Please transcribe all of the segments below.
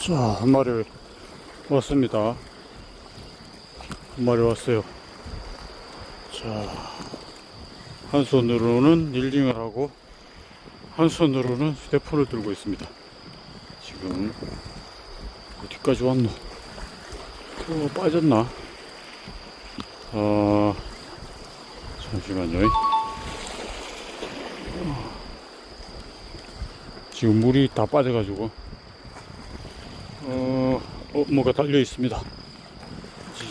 자, 한 마리 왔습니다. 한 마리 왔어요. 자, 한 손으로는 릴링을 하고, 한 손으로는 휴대폰을 들고 있습니다. 지금, 어디까지 왔노? 어, 빠졌나? 어, 잠시만요. 지금 물이 다 빠져가지고, 어, 어, 뭐가 달려 있습니다.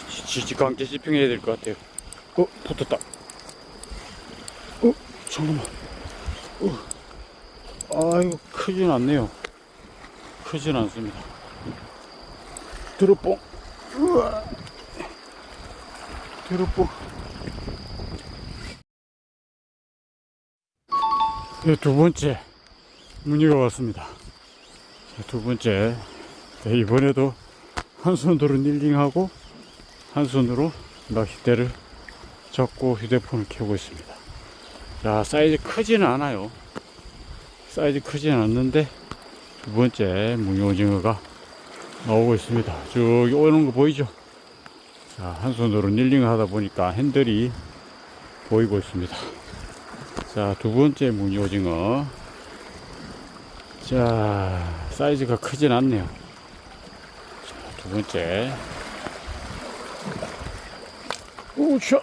지, 지, 지, 강제 집중해야 될 것 같아요. 어, 붙었다. 어, 잠깐만. 어, 아이고, 크진 않네요. 크진 않습니다. 드롭봉. 우와. 드롭봉. 네, 두 번째 문의가 왔습니다. 자, 두 번째 네, 이번에도 한 손으로 닐링하고 한 손으로 낚싯대를 잡고 휴대폰을 켜고 있습니다. 자, 사이즈 크지는 않아요. 사이즈 크지는 않는데 두 번째 무늬오징어가 나오고 있습니다. 저기 오는 거 보이죠? 자, 한 손으로 닐링을 하다 보니까 핸들이 보이고 있습니다. 자, 두 번째 무늬 오징어. 자, 사이즈가 크진 않네요. 두 번째. 오차!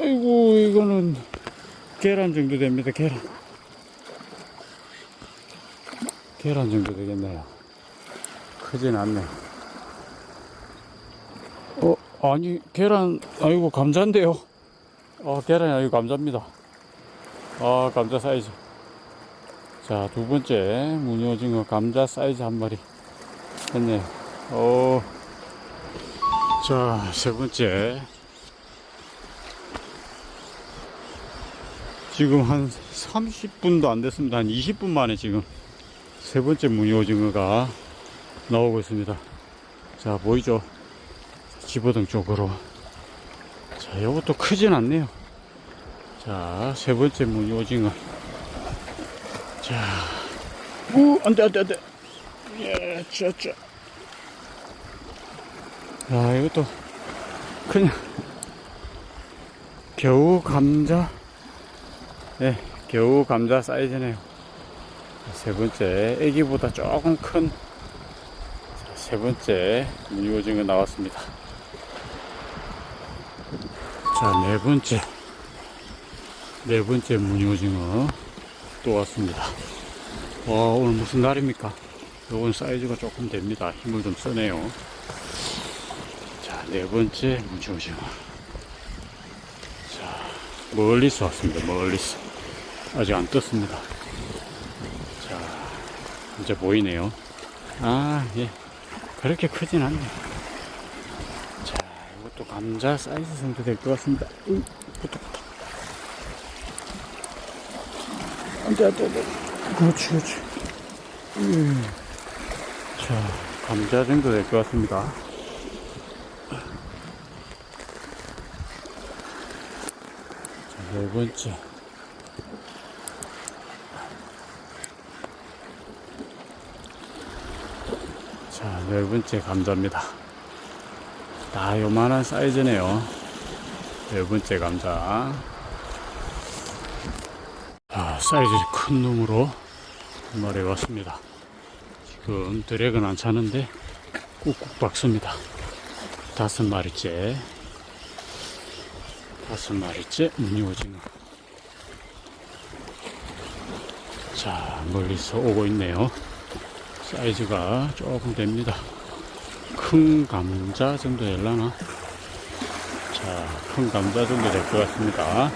아이고, 이거는 계란 정도 됩니다, 계란. 계란 정도 되겠네요. 크진 않네. 어, 아니, 계란, 아이고, 감자인데요. 아, 계란이 아니고 감자입니다. 아, 감자 사이즈. 자, 두 번째, 무늬오징어 감자 사이즈 한 마리 했네요. 어, 자, 세 번째. 지금 한 30분도 안 됐습니다. 한 20분 만에 지금 세 번째 무늬오징어가 나오고 있습니다. 자, 보이죠? 집어등 쪽으로. 자, 이것도 크진 않네요. 자, 세 번째 무늬오징어. 자, 우, 안 돼, 안 돼, 안 돼. 예, 자, 자. 야, 이것도 그냥 겨우 감자, 예, 겨우 감자 사이즈네요. 세 번째, 애기보다 조금 큰 세 번째 무늬오징어 나왔습니다. 자, 네 번째, 네 번째 무늬오징어 또 왔습니다. 와, 오늘 무슨 날입니까? 요건 사이즈가 조금 됩니다. 힘을 좀 써네요. 자, 네 번째 무늬오징어. 자, 멀리서 왔습니다. 멀리서. 아직 안 떴습니다. 자, 이제 보이네요. 아, 예. 그렇게 크진 않네. 자, 이것도 감자 사이즈 정도 될 것 같습니다. 으, 붙어, 붙어. 안 돼, 안 돼, 안 돼. 그렇지, 그렇지. 음. 자, 감자 정도 될 것 같습니다. 네 번째. 자, 네 번째 감자입니다. 다 요만한 사이즈네요. 네 번째 감자. 자, 사이즈 큰 놈으로 한 마리 왔습니다. 지금 드랙은 안 차는데 꾹꾹 박습니다. 다섯 마리째. 다섯 마리째 무늬오징어. 자, 멀리서 오고 있네요. 사이즈가 조금 됩니다. 큰 감자 정도 될라나? 자, 큰 감자 정도 될 것 같습니다.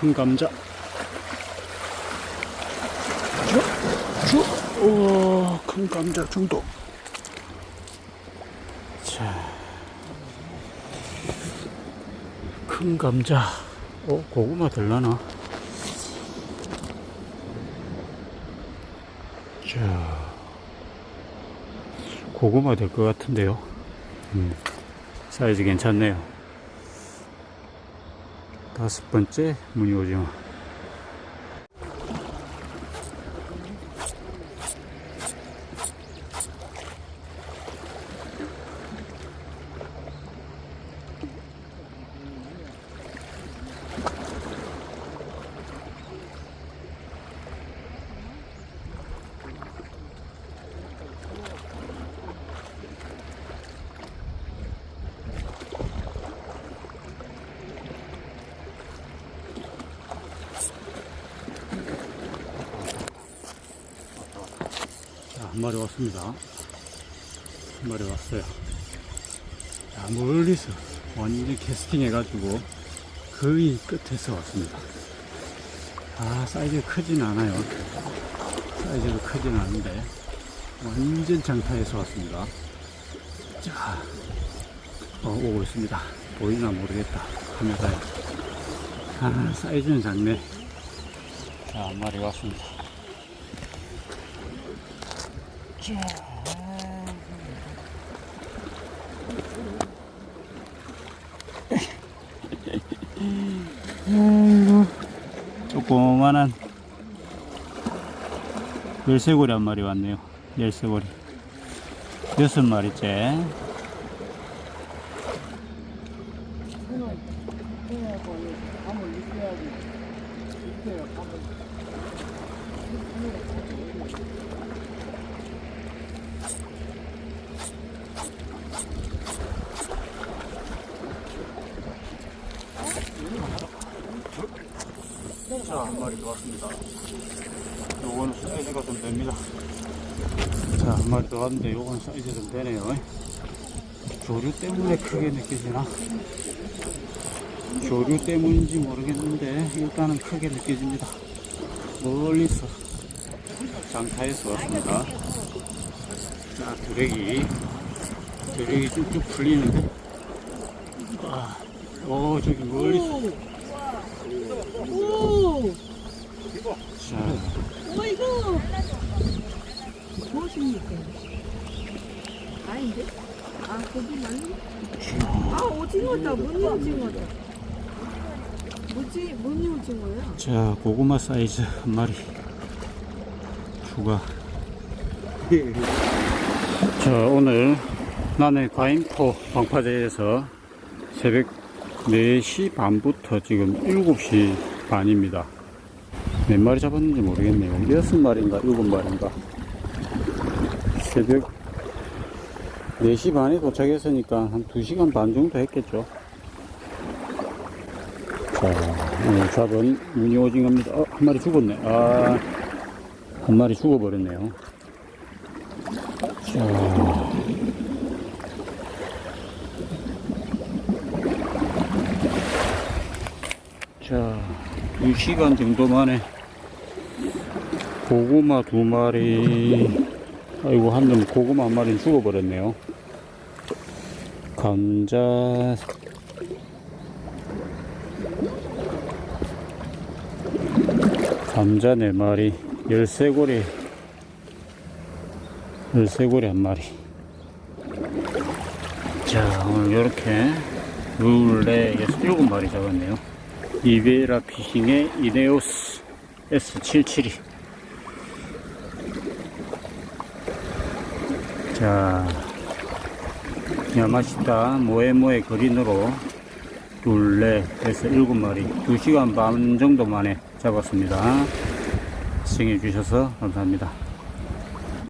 큰 감자. 저, 저, 오, 큰 감자 정도. 큰 감자. 어, 고구마 될라나? 자, 고구마 될 것 같은데요. 음, 사이즈 괜찮네요. 다섯 번째 무늬 오징어. 한 마리 왔습니다. 한 마리 왔어요. 자, 멀리서 완전 캐스팅 해가지고 거의 끝에서 왔습니다. 아, 사이즈가 크진 않아요. 사이즈가 크진 않은데, 완전 장타에서 왔습니다. 자, 어, 오고 있습니다. 보이나 모르겠다. 카메라에. 아, 사이즈는 작네. 자, 한 마리 왔습니다. 자. 아이고, 조그만한 열쇠고리 한 마리 왔네요. 열쇠고리. 여섯 마리째. 자, 한 마리 더 왔습니다. 요거는 사이즈가 좀 됩니다. 자, 한 마리 더 왔는데 요건 사이즈 좀 되네요. 조류 때문에 크게 느껴지나? 조류 때문인지 모르겠는데 일단은 크게 느껴집니다. 멀리서 장타에서 왔습니다. 자, 드래기. 드래기 쭉쭉 풀리는데. 아, 오, 저기 멀리서. 오! 자, 어이구! 무엇입니까? 아닌데? 아, 거기 맞니? 아, 오징어다. 무늬 오징어다. 뭐지? 무늬 오징어야? 자, 고구마 사이즈 한 마리 추가. 자, 오늘 나는 과인포 방파제에서 새벽 4시 반부터 지금 7시 반입니다. 몇 마리 잡았는지 모르겠네요. 6마리인가 7마리인가. 새벽 4시 반에 도착했으니까 한 2시간 반 정도 했겠죠. 자, 오늘 잡은 무늬 오징어입니다. 어, 한 마리 죽었네. 아, 한 마리 죽어버렸네요. 자. 자, 2시간 정도 만에 고구마 두 마리, 아이고, 한 점 고구마 한 마리는 죽어버렸네요. 감자 감자 네 마리, 열쇠고리, 열쇠고리 한 마리. 자, 오늘 이렇게 둘, 넷, 여섯, 일곱 마리 잡았네요. 이베라 피싱의 이네오스 S772. 자, 야마시타 모에모에 그린으로 둘, 넷, 여섯, 일곱 마리, 두 시간 반 정도 만에 잡았습니다. 시청해 주셔서 감사합니다.